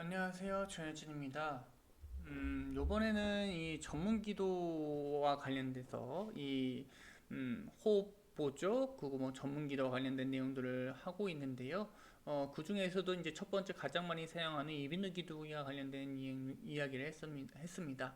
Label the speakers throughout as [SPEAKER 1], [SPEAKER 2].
[SPEAKER 1] 안녕하세요. 전혜진입니다. 음, 요번에는 이 전문 기도와 관련돼서 이 음, 호흡 보조 그리고 뭐 전문 기도와 관련된 내용들을 하고 있는데요. 어, 그 중에서도 이제 첫 번째 가장 많이 사용하는 이비누 기도와 관련된 이, 이야기를 했습니다. 했습니다.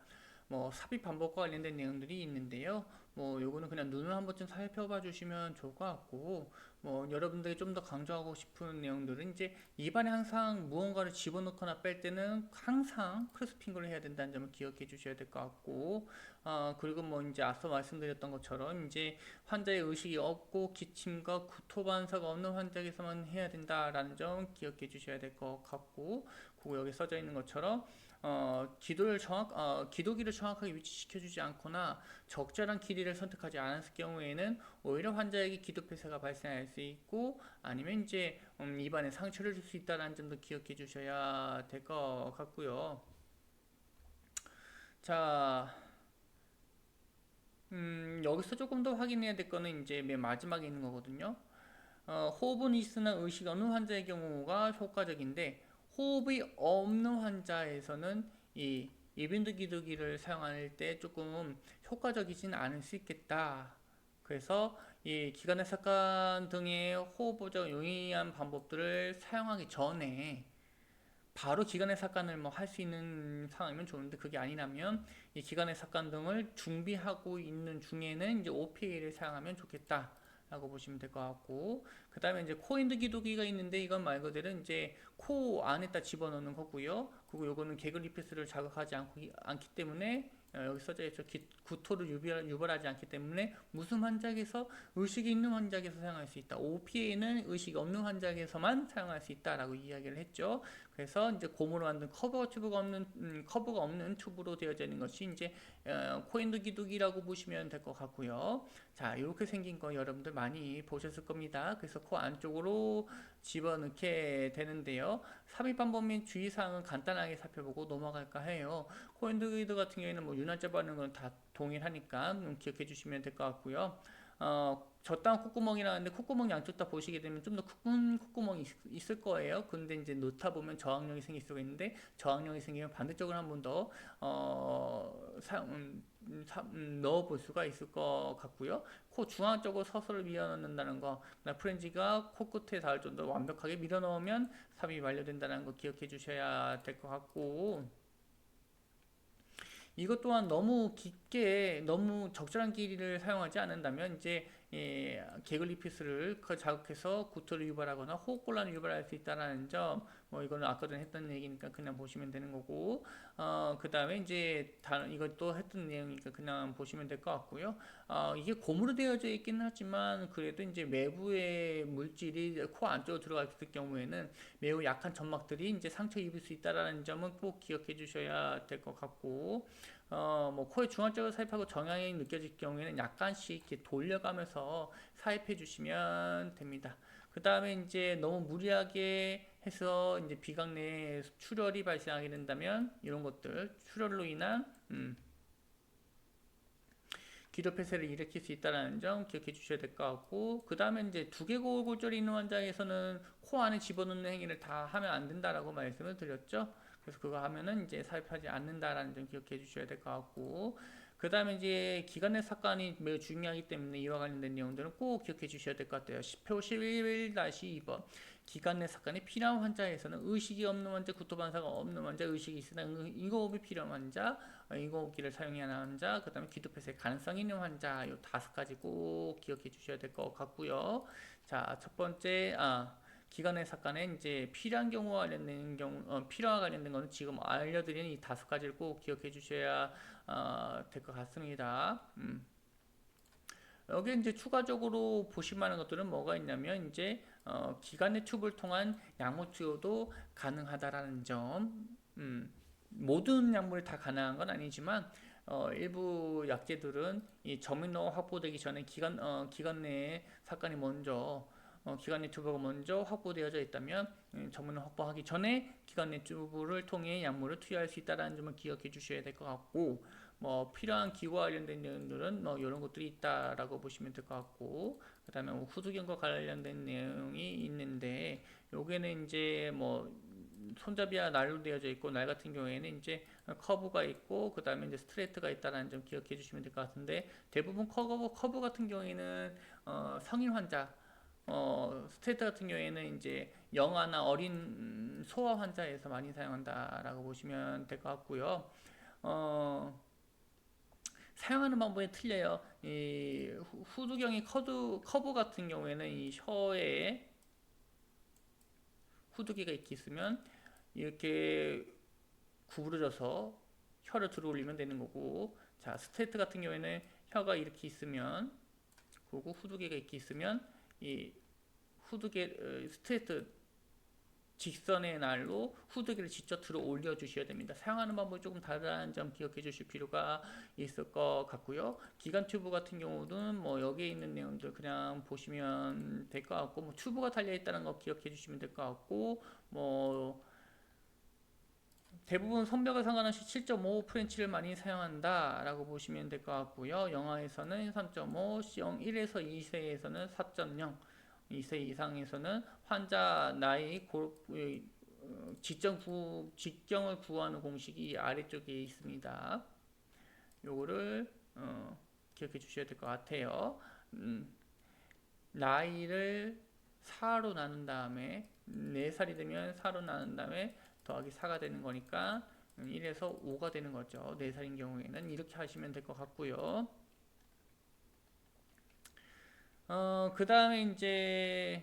[SPEAKER 1] 뭐 삽입 반복과 관련된 내용들이 있는데요. 뭐 요거는 그냥 눈을 한 번쯤 살펴봐 주시면 좋을 것 같고 뭐 여러분들이 좀 더 강조하고 싶은 내용들은 이제 입안에 항상 무언가를 집어넣거나 뺄 때는 항상 크로스핑거를 해야 된다는 점을 기억해 주셔야 될 것 같고 어 그리고 뭐 이제 앞서 말씀드렸던 것처럼 이제 환자의 의식이 없고 기침과 구토 반사가 없는 환자에게서만 해야 된다라는 점 기억해 주셔야 될 것 같고 그리고 여기 써져 있는 것처럼 어, 기도를 정확, 어, 기도기를 정확하게 위치시켜주지 않거나 적절한 길이를 선택하지 않았을 경우에는 오히려 환자에게 기도 폐쇄가 발생할 수 있고 아니면 이제 음, 입안에 상처를 줄 수 있다는 점도 기억해 주셔야 될 것 같고요. 자, 음, 여기서 조금 더 확인해야 될 거는 이제 맨 마지막에 있는 거거든요. 어, 호흡은 있으나 의식 없는 환자의 경우가 효과적인데 호흡이 없는 환자에서는 이 이빈드 기도기를 사용할 때 조금 효과적이진 않을 수 있겠다. 그래서 이 기관의 삭간 등의 호흡 보조 용이한 방법들을 사용하기 전에 바로 기관의 삭간을 뭐 할 수 있는 상황이면 좋은데 그게 아니라면 이 기관의 삭간 등을 준비하고 있는 중에는 이제 OPA를 사용하면 좋겠다. 라고 보시면 될 것 같고 그 다음에 이제 코인드 기도기가 있는데 이건 말 그대로 이제 코 안에다 집어넣는 거고요. 그리고 요거는 개그 리피스를 자극하지 않고, 않기 때문에 어, 여기 써져 있죠. 기, 구토를 유발, 유발 하지 않기 때문에 무슨 환자에게서? 의식이 있는 환자에게서 사용할 수 있다. OPA는 의식이 없는 환자에게서만 사용할 수 있다라고 이야기를 했죠. 그래서 이제 고무로 만든 커버 튜브가 없는 음, 커브가 없는 튜브로 되어져 있는 것이 이제 어, 코인드 기도기라고 보시면 될 것 같고요 자 이렇게 생긴 거 여러분들 많이 보셨을 겁니다 그래서 코 안쪽으로 집어넣게 되는데요. 삽입 방법 및 주의사항은 간단하게 살펴보고 넘어갈까 해요. 코인드기드 같은 경우에는 뭐 바르는 건다 동일하니까 음, 기억해 주시면 될 것 같고요. 어, 저땅 콧구멍이라는데 콧구멍 양쪽 다 보시게 되면 좀 더 큰 콧구멍이 있, 을 거예요. 근데 이제 놓다 보면 저항력이 생길 수가 있는데 저항력이 생기면 반대쪽으로 한번 더 어, 사, 음, 사, 음, 넣어 볼 수가 있을 것 같고요. 코 중앙 쪽으로 서서를 밀어 넣는다는 거, 프렌지가 코끝에 닿을 정도로 완벽하게 밀어 넣으면 삽입이 완료된다는 거 기억해 주셔야 될 것 같고. 이것 또한 너무 깊게 너무 적절한 길이를 사용하지 않는다면 이제 예, 개글리피스를 자극해서 구토를 유발하거나 호흡곤란을 유발할 수 있다는 점, 뭐 이거는 아까 전에 했던 얘기니까 그냥 보시면 되는 거고, 어, 그 다음에 이제 다른 이것도 했던 내용이니까 그냥 보시면 될 것 같고요. 어, 이게 고무로 되어져 있긴 하지만 그래도 이제 외부의 물질이 코 안쪽으로 들어가 있을 경우에는 매우 약한 점막들이 이제 상처 입을 수 있다라는 점은 꼭 기억해 주셔야 될 것 같고, 어, 뭐 코의 중앙적으로 삽입하고 정향이 느껴질 경우에는 약간씩 이렇게 돌려가면서 삽입해 주시면 됩니다. 그 다음에 이제 너무 무리하게 해서 이제 비강 내에 출혈이 발생하게 된다면 이런 것들 출혈로 인한 음, 기도 폐쇄를 일으킬 수 있다는 점 기억해 주셔야 될 것 같고 그 다음에 이제 두개골 골절이 있는 환자에서는 코 안에 집어넣는 행위를 다 하면 안 된다라고 말씀을 드렸죠. 그래서 그거 하면은 이제 삽입하지 않는다라는 점 기억해 주셔야 될 것 같고 그 다음에 이제 기관 내 삭간이 매우 중요하기 때문에 이와 관련된 내용들은 꼭 기억해 주셔야 될 것 같아요. 10표 11-2번 기관 내 삭간이 필요한 환자에서는 의식이 없는 환자, 구토반사가 없는 환자, 의식이 있으나 인공호흡이 필요한 환자, 어, 인공호흡기를 사용해야 하는 환자, 그 다음에 기도폐쇄 가능성 있는 환자 요 다섯 가지 꼭 기억해 주셔야 될 것 같고요. 자, 첫 번째 아 기관의 삭간에 이제 필요한 경우와 관련된 경우, 어, 필요와 관련된 거는 지금 알려드린 이 다섯 가지를 꼭 기억해 주셔야 어, 될 것 같습니다. 음. 여기 이제 추가적으로 보실 만한 것들은 뭐가 있냐면 이제 어, 기관의 튜브를 통한 약물 투여도 가능하다라는 점. 음, 모든 약물이 다 가능한 건 아니지만 어, 일부 약제들은 이 저민노 확보되기 전에 기관 어, 기관 내에 삭간이 먼저 어, 기관 내 튜브가 먼저 확보되어져 있다면 음, 전문을 확보하기 전에 기관 내 튜브를 통해 약물을 투여할 수 있다는 점을 기억해 주셔야 될 것 같고 뭐 필요한 기구와 관련된 내용들은 뭐 이런 것들이 있다라고 보시면 될 것 같고 그 다음에 뭐 후두경과 관련된 내용이 있는데 요게는 이제 뭐 손잡이와 날로 되어져 있고 날 같은 경우에는 이제 커브가 있고 그 다음에 이제 스트레이트가 있다는 점 기억해 주시면 될 것 같은데 대부분 커브 커브 같은 경우에는 어, 성인 환자 어, 스트레이트 같은 경우에는 이제 영아나 어린 소아 환자에서 많이 사용한다라고 보시면 될 것 같고요. 어, 사용하는 방법이 틀려요. 이 후- 후두경이 커브, 커브 같은 경우에는 이 혀에 후두기가 이렇게 있으면 이렇게 구부러져서 혀를 들어 올리면 되는 거고 자 스트레이트 같은 경우에는 혀가 이렇게 있으면 그리고 후두개가 이렇게 있으면 이 후두개 어, 스트레이트 직선의 날로 후두개를 직접 들어 올려 주셔야 됩니다. 사용하는 방법이 조금 다르다는 점 기억해 주실 필요가 있을 것 같고요. 기관 튜브 같은 경우는 뭐 여기에 있는 내용들 그냥 보시면 될 것 같고 뭐 튜브가 달려 있다는 거 기억해 주시면 될 것 같고 뭐 대부분 선벽에 상관없이 7.5 프렌치를 많이 사용한다 라고 보시면 될 것 같고요. 영화에서는 3.5, C형 1에서 2세에서는 4.0, 2세 이상에서는 환자 나이 골, 어, 구, 직경을 구하는 공식이 이 아래쪽에 있습니다. 요거를 어, 기억해 주셔야 될 것 같아요. 음, 나이를 4로 나눈 다음에 4살이 되면 4로 나눈 다음에 더하기 4가 되는 거니까 1에서 5가 되는 거죠. 4살인 경우에는 이렇게 하시면 될 것 같고요. 어, 그 다음에 이제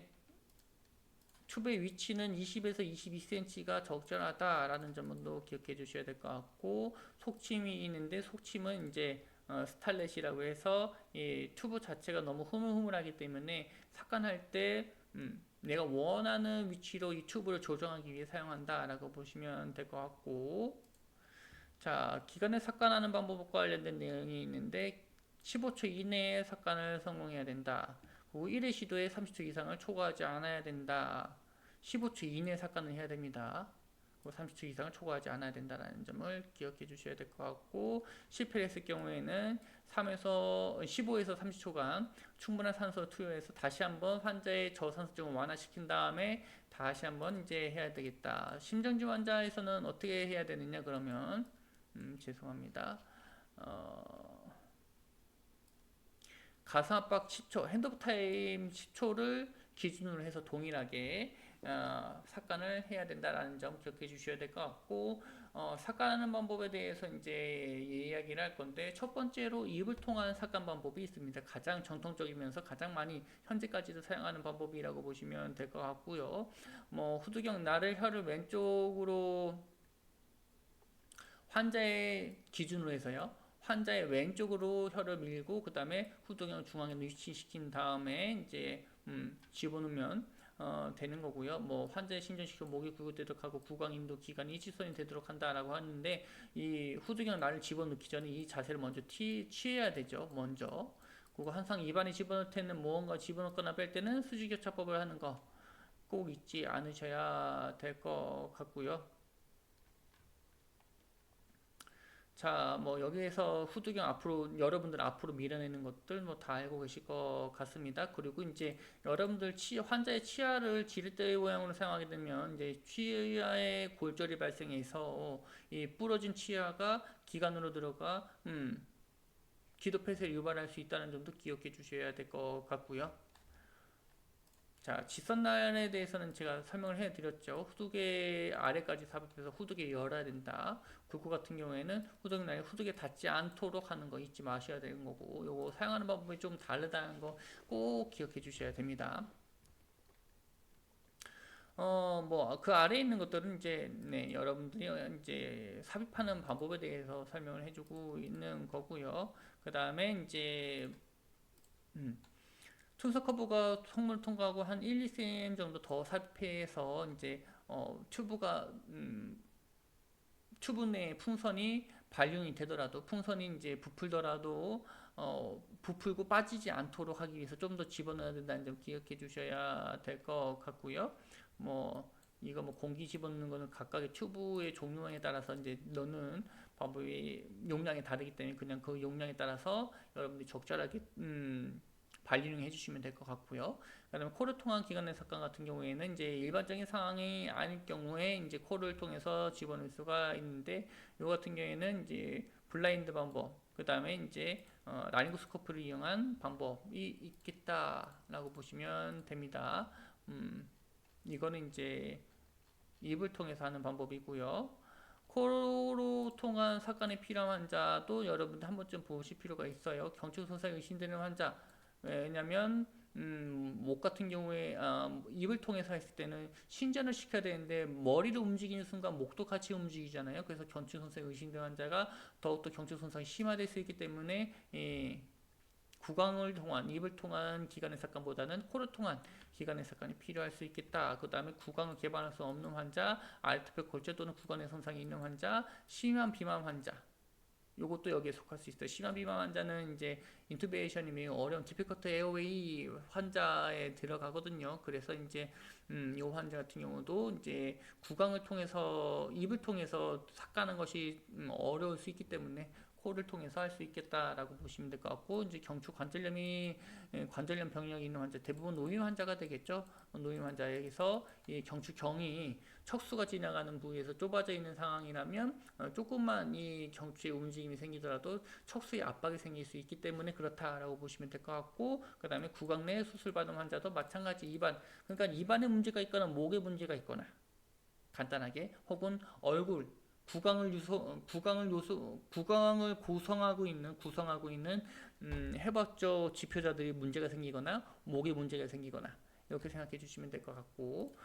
[SPEAKER 1] 튜브의 위치는 20에서 22cm가 적절하다라는 점도 기억해 주셔야 될 것 같고 속침이 있는데 속침은 이제 어, 스탈렛이라고 해서 이 튜브 자체가 너무 흐물흐물하기 때문에 삭간할 때 음, 내가 원하는 위치로 이 튜브를 조정하기 위해 사용한다라고 보시면 될 것 같고. 자 기관을 삭간하는 방법과 관련된 내용이 있는데 15초 이내에 삭간을 성공해야 된다. 그리고 1회 시도에 30초 이상을 초과하지 않아야 된다. 15초 이내에 삭간을 해야 됩니다. 그리고 30초 이상을 초과하지 않아야 된다는 점을 기억해 주셔야 될 것 같고 실패를 했을 경우에는 3에서 15에서 30초간 충분한 산소를 투여해서 다시 한번 환자의 저산소증을 완화시킨 다음에 다시 한번 이제 해야 되겠다. 심정지 환자에서는 어떻게 해야 되느냐 그러면 음, 죄송합니다. 어, 가슴 압박 10초, 핸드오프 타임 10초를 기준으로 해서 동일하게 어, 삭간을 해야 된다라는 점 기억해 주셔야 될 것 같고 어, 삭간하는 방법에 대해서 이제 이야기를 할 건데 첫 번째로 입을 통한 삭간 방법이 있습니다. 가장 전통적이면서 가장 많이 현재까지도 사용하는 방법이라고 보시면 될 것 같고요. 뭐 후두경 나를 혀를 왼쪽으로 환자의 기준으로 해서요. 환자의 왼쪽으로 혀를 밀고 그 다음에 후두경을 중앙에 위치시킨 다음에 이제 음, 집어넣으면 어, 되는 거고요. 뭐 환자의 신전시켜 목이 굴곡되도록 하고 구강인도 기관이 일직선이 되도록 한다라고 하는데 이 후두경 날을 집어넣기 전에 이 자세를 먼저 티, 취해야 되죠. 먼저. 그리고 항상 입안에 집어넣을 때는 무언가 집어넣거나 뺄 때는 수직교차법을 하는 거 꼭 잊지 않으셔야 될 것 같고요. 자, 뭐 여기에서 후두경 앞으로 여러분들 앞으로 밀어내는 것들 뭐 다 알고 계실 것 같습니다. 그리고 이제 여러분들 치 환자의 치아를 지렛대 모양으로 사용하게 되면 이제 치아에 골절이 발생해서 이 부러진 치아가 기관으로 들어가 음, 기도 폐쇄를 유발할 수 있다는 점도 기억해 주셔야 될 것 같고요. 자, 직선난에 대해서는 제가 설명을 해드렸죠. 후두개 아래까지 삽입해서 후두개 열어야 된다. 굴구 같은 경우에는 후두개 날에 후두개 닿지 않도록 하는 거 잊지 마셔야 되는 거고, 요거 사용하는 방법이 좀 다르다는 거 꼭 기억해 주셔야 됩니다. 어, 뭐, 그 아래에 있는 것들은 이제, 네, 여러분들이 이제 삽입하는 방법에 대해서 설명을 해주고 있는 거고요. 그 다음에 이제, 음, 투석 커브가 성물 통과하고 한 1, 2cm 정도 더 삽입해서 이제 어, 튜브가 음, 튜브 내 풍선이 발륜이 되더라도 풍선이 이제 부풀더라도 어, 부풀고 빠지지 않도록 하기 위해서 좀 더 집어넣어야 된다는 점 기억해 주셔야 될 것 같고요. 뭐 이거 뭐 공기 집어넣는 거는 각각의 튜브의 종류에 따라서 이제 넣는 방법이 용량이 다르기 때문에 그냥 그 용량에 따라서 여러분들이 적절하게 음, 반리능 해주시면 될 것 같고요. 그다음에 코를 통한 기관 내 삭감 같은 경우에는 이제 일반적인 상황이 아닐 경우에 이제 코를 통해서 집어넣을 수가 있는데 이 같은 경우에는 이제 블라인드 방법, 그 다음에 이제 어, 라링고스코프를 이용한 방법이 있겠다라고 보시면 됩니다. 음, 이거는 이제 입을 통해서 하는 방법이고요. 코로 통한 삭간이 필요한 환자도 여러분들 한 번쯤 보실 필요가 있어요. 경추 손상이 의심되는 환자. 왜냐면 음, 목 같은 경우에 아, 입을 통해서 했을 때는 신전을 시켜야 되는데 머리를 움직이는 순간 목도 같이 움직이잖아요. 그래서 경추 손상이 의심되는 환자가 더욱더 경추 손상이 심화될 수 있기 때문에 예, 구강을 통한 입을 통한 기관의 삭감보다는 코를 통한 기관의 삭감이 필요할 수 있겠다. 그 다음에 구강을 개발할 수 없는 환자, 알트페 골절 또는 구강의 손상이 있는 환자, 심한 비만 환자. 요것도 여기에 속할 수 있어요. 심한 비만 환자는 이제 인투베이션이 매우 어려운 디피커트 에어웨이 환자에 들어가거든요. 그래서 이제 음, 요 환자 같은 경우도 이제 구강을 통해서 입을 통해서 삭가는 것이 음, 어려울 수 있기 때문에 코를 통해서 할 수 있겠다라고 보시면 될 것 같고 이제 경추 관절염이 예, 관절염 병력이 있는 환자 대부분 노인 환자가 되겠죠. 노인 환자에게서 이 경추경이 척수가 지나가는 부위에서 좁아져 있는 상황이라면 어, 조금만 이 경추의 움직임이 생기더라도 척수에 압박이 생길 수 있기 때문에 그렇다라고 보시면 될 것 같고 그 다음에 구강 내 수술 받은 환자도 마찬가지 입안 그러니까 입안에 문제가 있거나 목에 문제가 있거나 간단하게 혹은 얼굴 구강을 유소 구강을 요소 구강을 구성하고 있는 구성하고 있는 음, 해박적 지표자들이 문제가 생기거나 목에 문제가 생기거나 이렇게 생각해 주시면 될 것 같고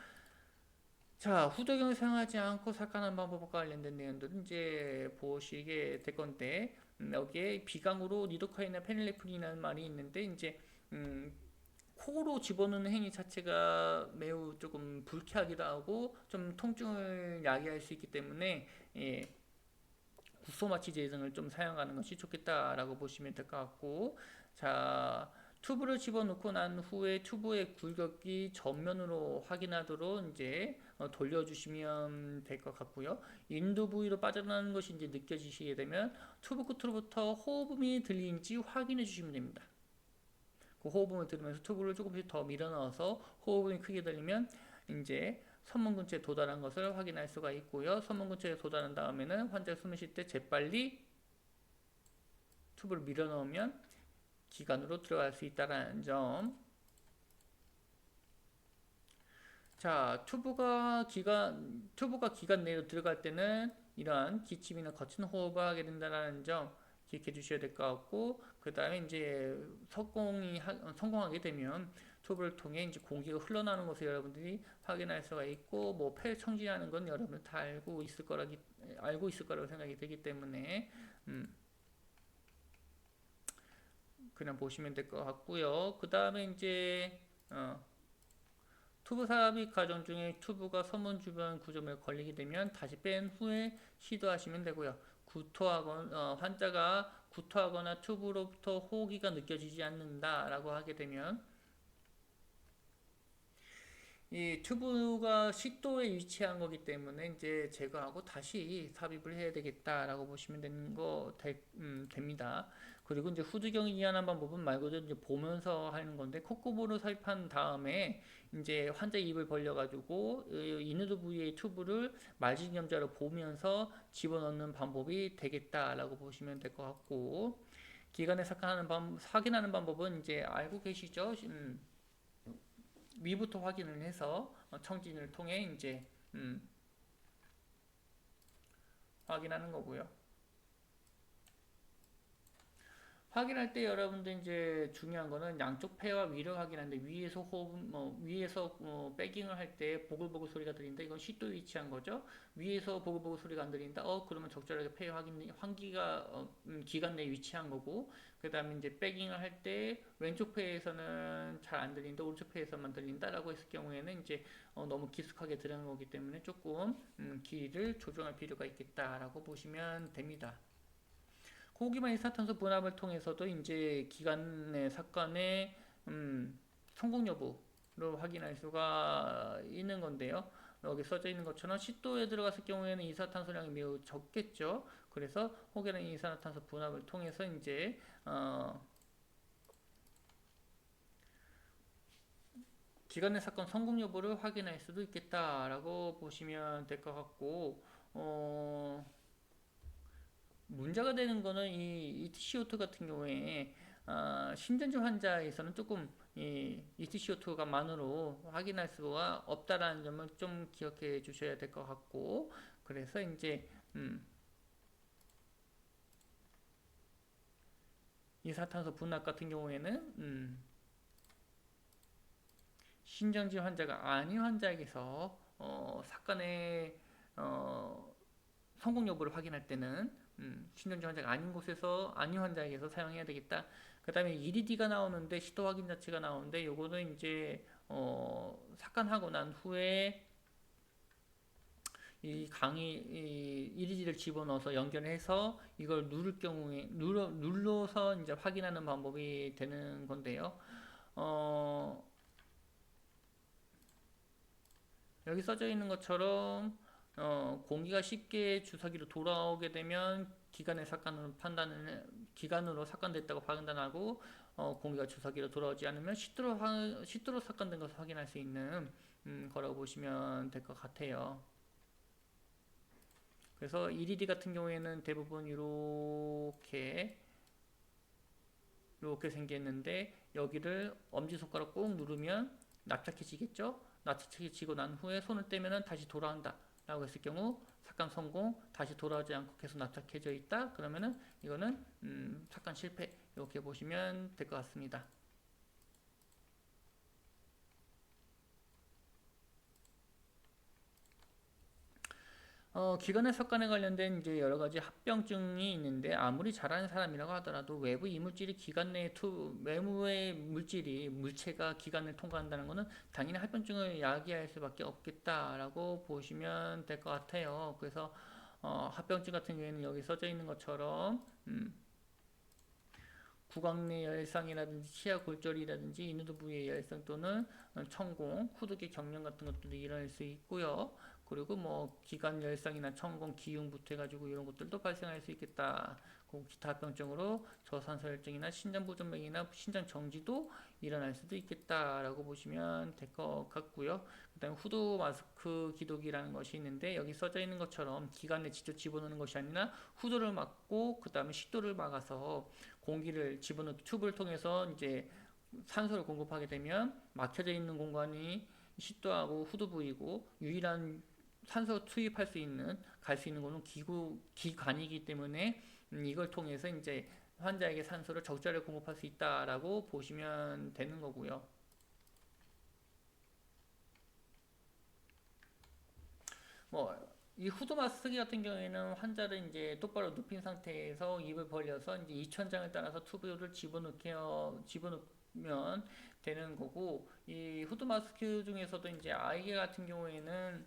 [SPEAKER 1] 자 후두경을 사용하지 않고 삭간하는 방법과 관련된 내용들은 이제 보시게 될 건데 음, 여기에 비강으로 니도카이나 페닐레프린이라는 말이 있는데 이제 음, 코로 집어넣는 행위 자체가 매우 조금 불쾌하기도 하고 좀 통증을 야기할 수 있기 때문에 예, 구소마취 제 등을 좀 사용하는 것이 좋겠다라고 보시면 될 것 같고 자 튜브를 집어넣고 난 후에 튜브의 굴곡이 전면으로 확인하도록 이제 어, 돌려주시면 될 것 같고요. 인두 부위로 빠져나가는 것이 이제 느껴지시게 되면 튜브 끝으로부터 호흡음이 들리는지 확인해 주시면 됩니다. 그 호흡음을 들으면서 튜브를 조금씩 더 밀어 넣어서 호흡음이 크게 들리면 이제 선문 근처에 도달한 것을 확인할 수가 있고요. 선문 근처에 도달한 다음에는 환자가 숨을 쉴때 재빨리 튜브를 밀어 넣으면 기관으로 들어갈 수 있다는 점. 자, 튜브가 기관 튜브가 기관 내로 들어갈 때는 이러한 기침이나 거친 호흡을 하게 된다는 점 기억해 주셔야 될 것 같고 그 다음에 이제 성공이 하, 성공하게 되면 튜브를 통해 이제 공기가 흘러나오는 것을 여러분들이 확인할 수가 있고 뭐 폐 청진하는 건 여러분 다 알고 있을 거라기 알고 있을 거라고 생각이 되기 때문에 음 그냥 보시면 될 것 같고요. 그 다음에 이제 어 튜브 삽입 과정 중에 튜브가 서문 주변 구조물에 걸리게 되면 다시 뺀 후에 시도하시면 되고요. 구토하거나 어, 환자가 구토하거나 튜브로부터 호기가 느껴지지 않는다라고 하게 되면 이 튜브가 식도에 위치한 거기 때문에 이제 제거하고 다시 삽입을 해야 되겠다라고 보시면 되는 거 되, 음, 됩니다. 그리고 이제 후두경이 이해하는 방법은 말 그대로 이제 보면서 하는 건데 콧구멍으로 삽입한 다음에 이제 환자 입을 벌려가지고 이누드 부위의 튜브를 말진염자로 보면서 집어넣는 방법이 되겠다라고 보시면 될 것 같고 기관에 삭하는 방 확인하는 방법은 이제 알고 계시죠? 음. 위부터 확인을 해서 어, 청진을 통해 이제 음, 확인하는 거고요. 확인할 때 여러분들 이제 중요한 거는 양쪽 폐와 위를 확인하는데 위에서 호흡 뭐 위에서 어, 백잉을 할 때 보글보글 소리가 들린다. 이건 시도 위치한 거죠. 위에서 보글보글 소리가 안 들린다. 어 그러면 적절하게 폐 확인 환기가 어, 음, 기관 내에 위치한 거고 그다음에 이제 백잉을 할 때 왼쪽 폐에서는 잘 안 들린다. 오른쪽 폐에서만 들린다라고 했을 경우에는 이제 어, 너무 깊숙하게 들어간 거기 때문에 조금 음, 길이를 조정할 필요가 있겠다라고 보시면 됩니다. 고기만 이산탄소 분압을 통해서도 이제 기관의 삭간의 음, 성공 여부를 확인할 수가 있는 건데요. 여기 써져 있는 것처럼 10도에 들어갔을 경우에는 이산탄소량이 매우 적겠죠. 그래서 혹여나 이산화탄소 분압을 통해서 이제 어, 기관의 사건 성공 여부를 확인할 수도 있겠다라고 보시면 될 것 같고 어, 문제가 되는 거는 이 ETCO2 같은 경우에 아, 심전지 환자에서는 조금 이 ETCO2가 만으로 확인할 수가 없다라는 점을 좀 기억해 주셔야 될 것 같고 그래서 이제 음, 이산탄소 분압 같은 경우에는 음, 신정지 환자가 아닌 환자에게서 어, 사건의 어, 성공 여부를 확인할 때는 음, 신정지 환자가 아닌 곳에서 아닌 환자에게서 사용해야 되겠다. 그 다음에 EDD가 나오는데 시도 확인 자체가 나오는데 요거는 이제 어, 사건하고 난 후에 이 강의 이 EDD를 집어넣어서 연결해서 이걸 누를 경우에 눌러 눌러서 이제 확인하는 방법이 되는 건데요. 어, 여기 써져 있는 것처럼 어, 공기가 쉽게 주사기로 돌아오게 되면 기관의 삭간으로 판단을 기관으로 삭간됐다고 판단하고 어, 공기가 주사기로 돌아오지 않으면 시트로 화, 시트로 삭간된 것을 확인할 수 있는 음, 거라고 보시면 될 것 같아요. 그래서 EDD 같은 경우에는 대부분 이렇게 이렇게 생겼는데 여기를 엄지손가락 꾹 누르면 납작해지겠죠? 납작해지고 난 후에 손을 떼면은 다시 돌아온다 라고 했을 경우 삭간 성공 다시 돌아오지 않고 계속 납작해져 있다 그러면은 이거는 음, 삭간 실패 이렇게 보시면 될 것 같습니다. 어, 기관의 석관에 관련된 이제 여러 가지 합병증이 있는데 아무리 잘하는 사람이라고 하더라도 외부 이물질이 기관 내에 투, 외부의 물질이 물체가 기관을 통과한다는 것은 당연히 합병증을 야기할 수밖에 없겠다라고 보시면 될 것 같아요. 그래서 어, 합병증 같은 경우에는 여기 써져 있는 것처럼 음, 구강 내 열상이라든지 치아 골절이라든지 인후두 부위의 열상 또는 천공, 후두개 경련 같은 것들도 일어날 수 있고요. 그리고 뭐 기관 열상이나 천공, 기흉부터 해가지고 이런 것들도 발생할 수 있겠다. 그 기타 합병증으로 저산소혈증이나 신장부전맥이나 신장 정지도 일어날 수도 있겠다라고 보시면 될 것 같고요. 그다음에 후두 마스크 기독이라는 것이 있는데 여기 써져 있는 것처럼 기관에 직접 집어넣는 것이 아니라 후두를 막고 그다음에 식도를 막아서 공기를 집어넣는 튜브를 통해서 이제 산소를 공급하게 되면 막혀져 있는 공간이 식도하고 후두 부위고 유일한 산소 투입할 수 있는 갈 수 있는 거는 기구 기관이기 때문에 음, 이걸 통해서 이제 환자에게 산소를 적절하게 공급할 수 있다라고 보시면 되는 거고요. 뭐 이 후드 마스크 같은 경우에는 환자를 이제 똑바로 눕힌 상태에서 입을 벌려서 이제 이천장을 따라서 튜브를 집어넣게 집어넣으면 되는 거고 이 후드 마스크 중에서도 이제 아이게 같은 경우에는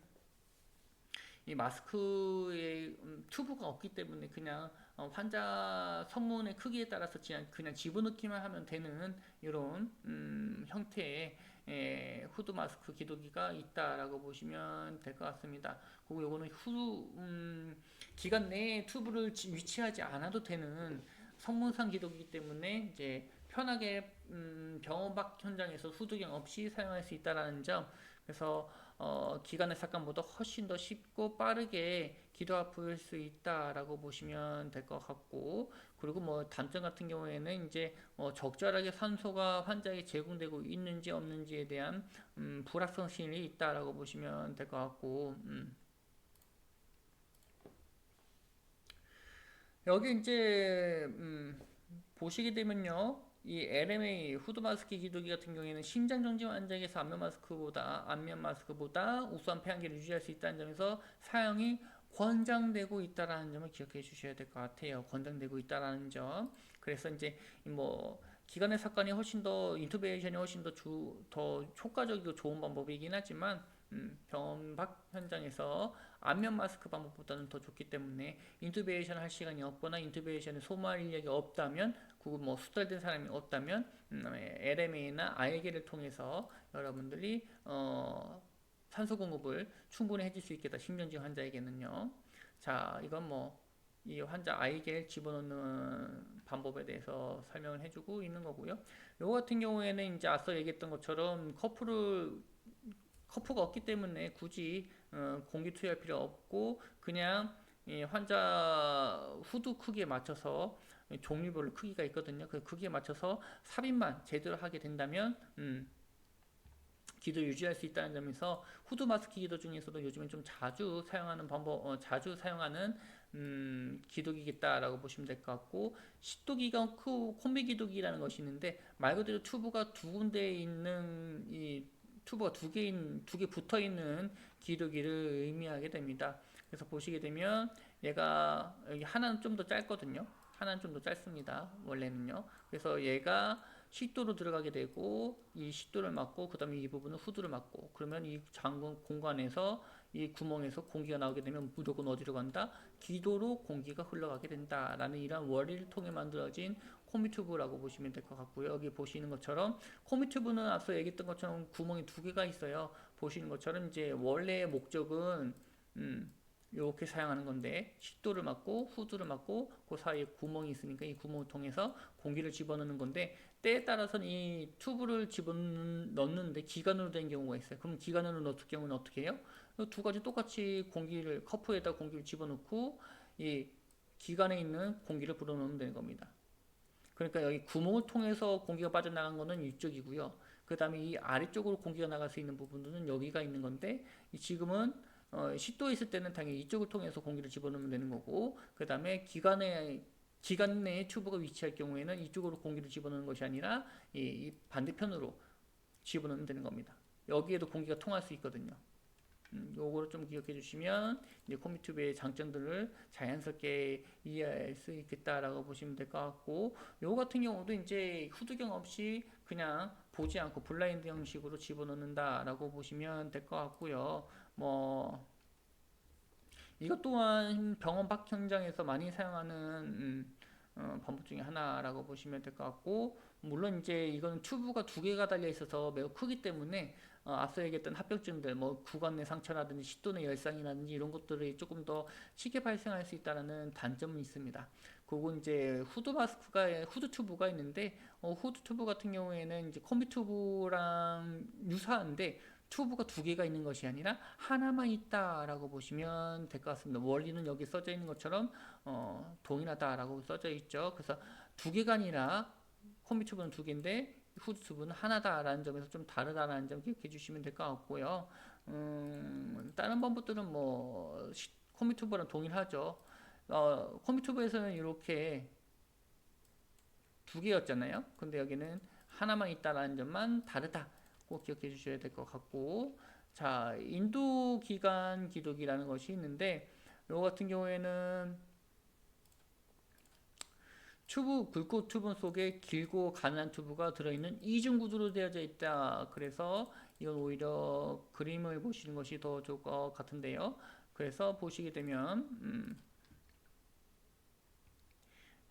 [SPEAKER 1] 이 마스크에 음, 튜브가 없기 때문에 그냥 어, 환자 성문의 크기에 따라서 그냥, 집어넣기만 하면 되는 이런 음, 형태의 에, 후드 마스크 기도기가 있다라고 보시면 될 것 같습니다. 그리고 요거는 후 음, 기관 내에 튜브를 위치하지 않아도 되는 성문상 기도기이기 때문에 이제 편하게 음, 병원 밖 현장에서 후두경 없이 사용할 수 있다라는 점. 그래서 어, 기관의 삭감보다 훨씬 더 쉽고 빠르게 기도 아플 수 있다라고 보시면 될 것 같고 그리고 뭐 단점 같은 경우에는 이제 어, 적절하게 산소가 환자에게 제공되고 있는지 없는지에 대한 음, 불확성성이 있다라고 보시면 될 것 같고 음. 여기 이제 음, 보시게 되면요. 이 LMA 후드 마스크 기도기 같은 경우에는 심장 정지 환자에게서 안면 마스크보다 안면 마스크보다 우수한 폐활기를 유지할 수 있다는 점에서 사용이 권장되고 있다라는 점을 기억해 주셔야 될 것 같아요. 권장되고 있다라는 점. 그래서 이제 뭐 기관의 사건이 훨씬 더 인투베이션이 훨씬 더, 주, 더 효과적이고 좋은 방법이긴 하지만 음, 병원 밖 현장에서 안면 마스크 방법보다는 더 좋기 때문에 인투베이션 할 시간이 없거나 인투베이션에 소모할 인력이 없다면 그리고 뭐 수달된 사람이 없다면 음, LMA나 IA계를 통해서 여러분들이 어, 산소 공급을 충분히 해줄 수 있겠다. 심정지 환자에게는요. 자, 이건 뭐 이 환자 아이겔 집어넣는 방법에 대해서 설명을 해주고 있는 거고요. 요거 같은 경우에는 이제 앞서 얘기했던 것처럼 커프를 커프가 없기 때문에 굳이 어, 공기 투여할 필요 없고 그냥 이 환자 후두 크기에 맞춰서 종류별로 크기가 있거든요. 그 크기에 맞춰서 삽입만 제대로 하게 된다면 음, 기도 유지할 수 있다는 점에서 후드 마스크 기도 중에서도 요즘엔 좀 자주 사용하는 방법, 어, 자주 사용하는 음, 기도기겠다라고 보시면 될 것 같고 식도기가 크- 콤비 기도기라는 것이 있는데 말 그대로 튜브가 두 군데 있는 이 튜브가 두 개인 두 개 붙어 있는 기도기를 의미하게 됩니다. 그래서 보시게 되면 얘가 여기 하나는 좀 더 짧거든요. 하나는 좀 더 짧습니다. 원래는요. 그래서 얘가 식도로 들어가게 되고 이 식도를 막고 그다음에 이 부분은 후두를 막고 그러면 이 장군 공간에서 이 구멍에서 공기가 나오게 되면 무조건 어디로 간다? 기도로 공기가 흘러가게 된다라는 이런 원리를 통해 만들어진 코미튜브라고 보시면 될 것 같고요. 여기 보시는 것처럼 코미튜브는 앞서 얘기했던 것처럼 구멍이 두 개가 있어요. 보시는 것처럼 이제 원래의 목적은 음, 이렇게 사용하는 건데 식도를 막고 후두를 막고 그 사이에 구멍이 있으니까 이 구멍을 통해서 공기를 집어넣는 건데 때에 따라서는 이 튜브를 집어넣는데 기관으로 된 경우가 있어요. 그럼 기관으로 넣을 경우는 어떻게 해요? 이두 가지 똑같이 공기를 커프에다 공기를 집어넣고 이 기관에 있는 공기를 불어넣으면 되는 겁니다. 그러니까 여기 구멍을 통해서 공기가 빠져나간 거는 이쪽이고요. 그 다음에 이 아래쪽으로 공기가 나갈 수 있는 부분들은 여기가 있는 건데 이 지금은 어, 식도에 있을 때는 당연히 이쪽을 통해서 공기를 집어넣으면 되는 거고 그 다음에 기관에 기관 내에 튜브가 위치할 경우에는 이쪽으로 공기를 집어넣는 것이 아니라 이, 이 반대편으로 집어넣으면 되는 겁니다. 여기에도 공기가 통할 수 있거든요. 음, 요거를 좀 기억해 주시면 이제 컴퓨터의 장점들을 자연스럽게 이해할 수 있겠다라고 보시면 될 것 같고 요 같은 경우도 이제 후두경 없이 그냥 보지 않고 블라인드 형식으로 집어넣는다라고 보시면 될 것 같고요. 뭐 이것 또한 병원 밖 현장에서 많이 사용하는 음, 어, 방법 중에 하나라고 보시면 될 것 같고 물론 이제 이거는 튜브가 두 개가 달려 있어서 매우 크기 때문에 어, 앞서 얘기했던 합병증들 뭐 구강 내 상처라든지 식도 내 열상이라든지 이런 것들이 조금 더 쉽게 발생할 수 있다는 단점은 있습니다. 그리고 이제 후드 마스크가 후드 튜브가 있는데 어, 후드 튜브 같은 경우에는 이제 콤비 튜브랑 유사한데 튜브가 두 개가 있는 것이 아니라 하나만 있다라고 보시면 될 것 같습니다. 원리는 여기 써져 있는 것처럼 어, 동일하다라고 써져 있죠. 그래서 두 개가 아니라 콤비 튜브는 두 개인데 후드 튜브는 하나다라는 점에서 좀 다르다라는 점 기억해 주시면 될 것 같고요. 음, 다른 방법들은 뭐 시- 콤비 튜브랑 동일하죠. 어, 콤비 튜브에서는 이렇게 두 개였잖아요. 근데 여기는 하나만 있다라는 점만 다르다. 꼭 기억해 주셔야 될 것 같고 자 인도 기간 기독이라는 것이 있는데 요 같은 경우에는 튜브 굵고 튜브 속에 길고 가늘한 튜브가 들어있는 이중 구조로 되어져 있다. 그래서 이건 오히려 그림을 보시는 것이 더 좋을 것 같은데요. 그래서 보시게 되면 음,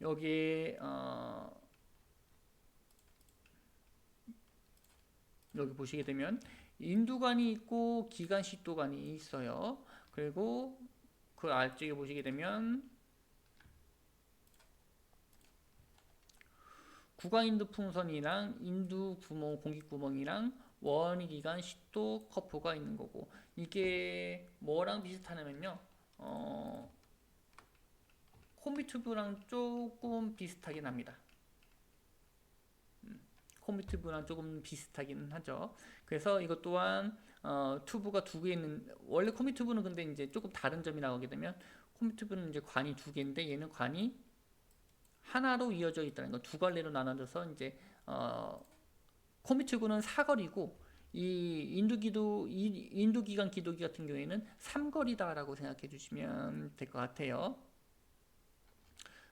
[SPEAKER 1] 여기 어, 여기 보시게 되면 인두관이 있고 기관식도관이 있어요. 그리고 그 아래쪽에 보시게 되면 구강인두 풍선이랑 인두 구멍 공기 구멍이랑 원위 기관 식도 커프가 있는 거고 이게 뭐랑 비슷하냐면요. 어 콤비 튜브랑 조금 비슷하긴 합니다. 콤비튜브랑 조금 비슷하긴 하죠. 그래서 이것 또한 어, 튜브가 두 개 있는 원래 콤비튜브는 근데 이제 조금 다른 점이 나오게 되면 콤비튜브는 이제 관이 두 개인데 얘는 관이 하나로 이어져 있다는 거 두 갈래로 나눠져서 이제 어, 콤비튜브는 사거리고 이 인두기도 이 인두기관 기도기 같은 경우에는 삼거리다라고 생각해 주시면 될 것 같아요.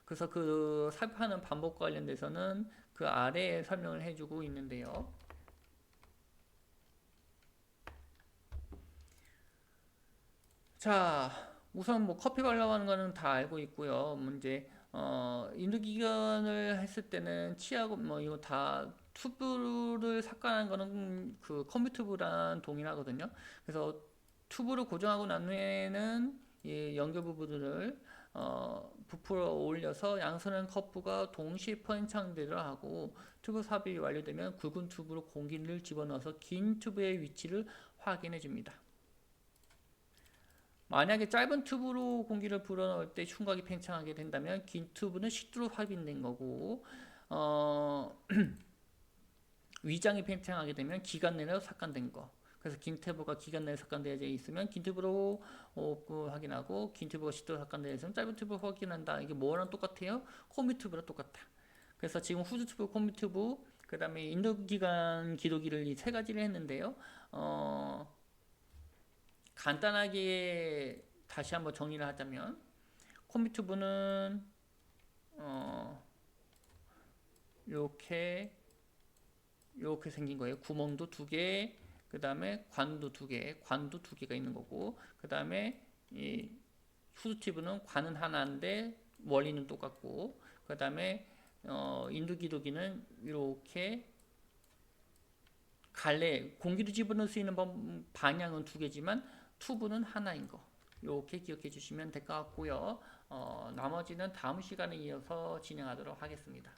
[SPEAKER 1] 그래서 그 삽입하는 방법 관련돼서는 그 아래에 설명을 해주고 있는데요. 자, 우선 뭐 커피 발라고 하는 거는 다 알고 있고요. 문제 어, 인두기관을 했을 때는 치하고 뭐 이거 다 튜브를 삭감하는 거는 그 컴퓨터브랑 동일하거든요. 그래서 튜브를 고정하고 난 후에는 이 연결 부분을 어, 부풀어 올려서 양선형 커프가 동시에 포인창대를 하고 튜브 삽입이 완료되면 굵은 튜브로 공기를 집어넣어서 긴 튜브의 위치를 확인해 줍니다. 만약에 짧은 튜브로 공기를 불어넣을 때 흉곽이 팽창하게 된다면 긴 튜브는 식두로 확인된 거고 어, 위장이 팽창하게 되면 기관 내로 삭간된 거. 그래서 긴 튜브가 기관 내에 삭간되어 있으면 긴 튜브로 어, 그 확인하고 긴 튜브가 식두로 삭간되어 있으면 짧은 튜브로 확인한다. 이게 뭐랑 똑같아요? 콤비 튜브랑 똑같다. 그래서 지금 후드 튜브, 콤비 튜브, 그 다음에 인도기관 기도기를 이세 가지를 했는데요. 어, 간단하게 다시 한번 정리를 하자면 콤비 튜브는 어, 이렇게 이렇게 생긴 거예요. 구멍도 두 개, 그 다음에 관도 두 개, 관도 두 개가 있는 거고, 그 다음에 이 후드 튜브는 관은 하나인데 원리는 똑같고, 그 다음에 어, 인두기도기는 이렇게 갈래 공기를 집어넣을 수 있는 방- 방향은 두 개지만 튜브는 하나인 거. 이렇게 기억해 주시면 될 것 같고요. 어, 나머지는 다음 시간에 이어서 진행하도록 하겠습니다.